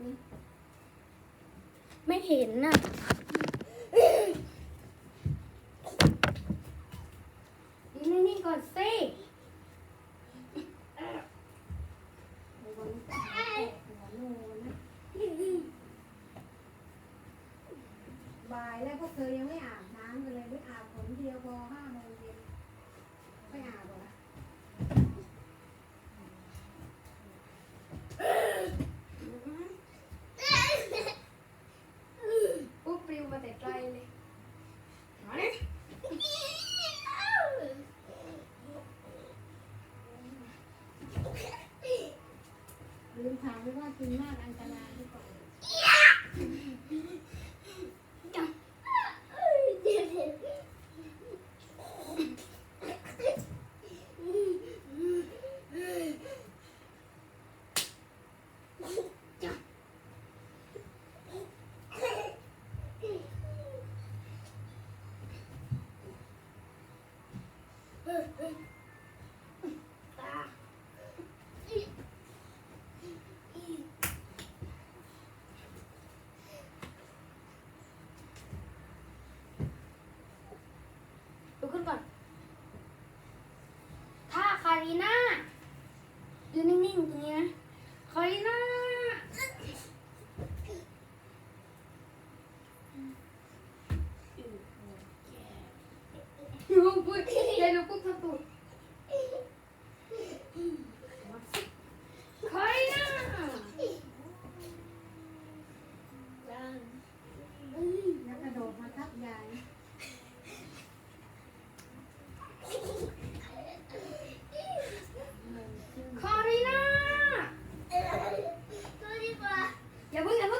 นี่ ไม่เห็นน่ะนี่นี่ก่อนสิบายแล้วพวกเธอยังไม่อาบน้ำเลยไม่อาบผมเดียวพอห้าโมงเย็น ลืมถามไปว่ากินมากอันตรายหรือเปล่า ริน่าอยู่นิ่งๆตรงนี้นะคาริน่าหนูพูดเดี๋ยวหนูพูดทำตัคาริน่าแล้วา Ya voy, ya voy.